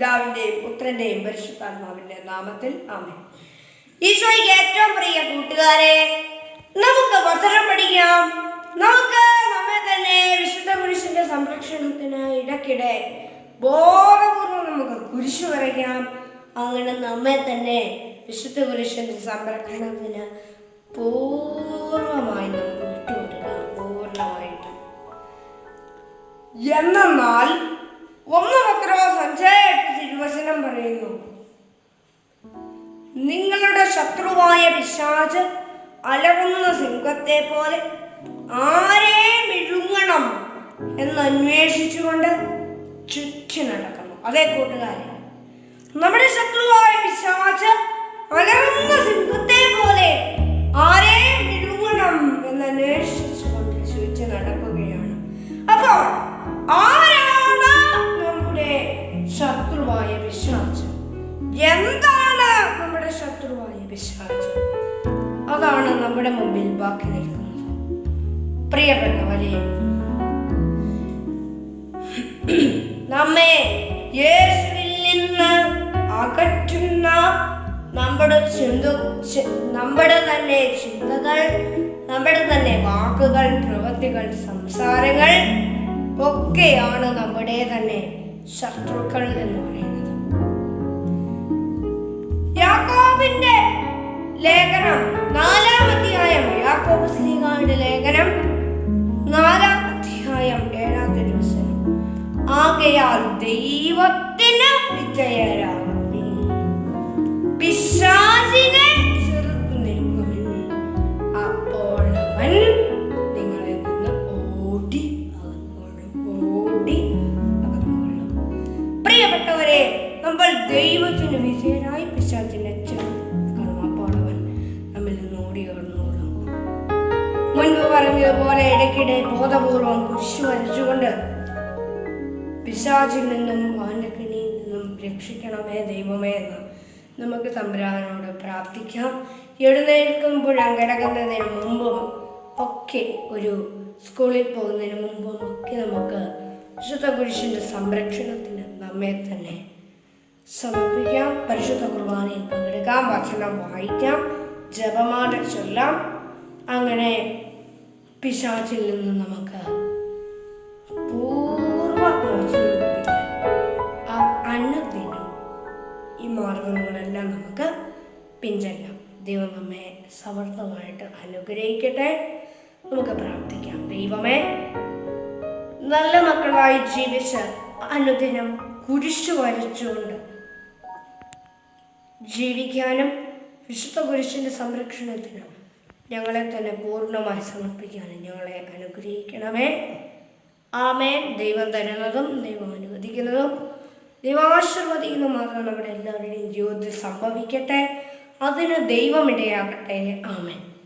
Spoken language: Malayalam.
പിതാവിന്റെയും പുത്രന്റെയും പരിശുദ്ധാത്മാവിന്റെ നാമത്തിൽ ആമേ ഈശോയ്ക്ക് ഏറ്റവും പ്രിയ കൂട്ടുകാരെ നമുക്ക് വചനം പഠിക്കാം. നമുക്ക് നമ്മെ തന്നെ വിശുദ്ധ പുരുഷന്റെ സംരക്ഷണത്തിന് ഇടയ്ക്കിടെ ബോധപൂർവം നമുക്ക് കുരിശു വരയ്ക്കാം. അങ്ങനെ നമ്മെ തന്നെ വിശുദ്ധ പുരുഷന്റെ സംരക്ഷണത്തിന് പൂർണമായി നമുക്ക് വിട്ടുകൊടുക്കാം. പൂർണമായിട്ടും. എന്നാൽ ഒന്ന് പത്രോ സഞ്ചയത്ത് തിരുവചനം പറയുന്നു. നിങ്ങളുടെ ശത്രുവായ പിശാച് അലറുന്ന സിംഹത്തെ പോലെ ആരെ വിഴുങ്ങണം എന്ന് അന്വേഷിച്ചുകൊണ്ട് ചുറ്റി നടക്കുന്നു. അതേ കൂട്ടുകാരെ നമ്മുടെ ശത്രുവായ പിശാച് അലറുന്ന സിംഹത്തെ പോലെ നമ്മുടെ മുമ്പിൽ ബാക്കി നിൽക്കുന്നു പ്രിയപ്പെട്ടവരെ നമ്മെ യേശുവിൽ നിന്ന് അകറ്റുന്ന നമ്മുടെ ചിന്ത നമ്മുടെ തന്നെ ചിന്തകൾ നമ്മുടെ തന്നെ വാക്കുകൾ പ്രവൃത്തികൾ സംസാരങ്ങൾ ഒക്കെയാണ് നമ്മുടെ തന്നെ ശത്രുക്കൾ എന്ന് പറയുന്നത്. യാക്കോബിന്റെ ലേഖനം യാക്കോബ് ദൈവത്തിന് വിജയരാകും പിശാചിനെ ചെറുത്തു നിൽക്കുവിൻ. അപ്പോൾ നമ്മൾ ദൈവത്തിന് നമ്മിൽ നിന്ന് ഓടി പറഞ്ഞതുപോലെ ഇടയ്ക്കിടെ ബോധപൂർവം കുരിശു വരച്ചുകൊണ്ട് പിശാചിൽ നിന്നും അവന്റെ കിണിയിൽ നിന്നും രക്ഷിക്കണമേ ദൈവമേ എന്ന് നമുക്ക് തമ്പുരാനോട് പ്രാർത്ഥിക്കാം. എഴുന്നേൽക്കുമ്പോൾ അങ്കടകുന്നതിന് മുമ്പും ഒക്കെ ഒരു സ്കൂളിൽ പോകുന്നതിന് മുമ്പും ഒക്കെ നമുക്ക് വിശുദ്ധ കുരിശിന്റെ സംരക്ഷണത്തിന് നമ്മെ തന്നെ സമർപ്പിക്കാം. പരിശുദ്ധ കുർബാനയിൽ പങ്കെടുക്കാം. വചനം വായിക്കാം. ജപമാല ചൊല്ലാം. അങ്ങനെ പിശാചിൽ നിന്ന് നമുക്ക് പൂർവ ആ അന്നദിനം ഈ മാർഗങ്ങളെല്ലാം നമുക്ക് പിഞ്ചെല്ലാം. ദൈവം നമ്മെ സമർത്ഥമായിട്ട് അനുഗ്രഹിക്കട്ടെ. നമുക്ക് പ്രാർത്ഥിക്കാം. ദൈവമേ നല്ല മക്കളായി ജീവിച്ച് അനുദിനം കുരിശു വരച്ചുകൊണ്ട് ജീവിക്കാനും വിശുദ്ധ കുരിശിന്റെ സംരക്ഷണത്തിനും ഞങ്ങളെ തന്നെ പൂർണമായി സമർപ്പിക്കാനും ഞങ്ങളെ അനുഗ്രഹിക്കണമേ. ആമേൻ. ദൈവം തരുന്നതും ദൈവം അനുവദിക്കുന്നതും. ദൈവാശീർവദിക്കുന്നതും മാത്രം നമ്മുടെ എല്ലാവരുടെയും ജീവിതത്തിൽ സംഭവിക്കട്ടെ. അതിന് ദൈവം ഇടയാകട്ടെ. ആമേൻ.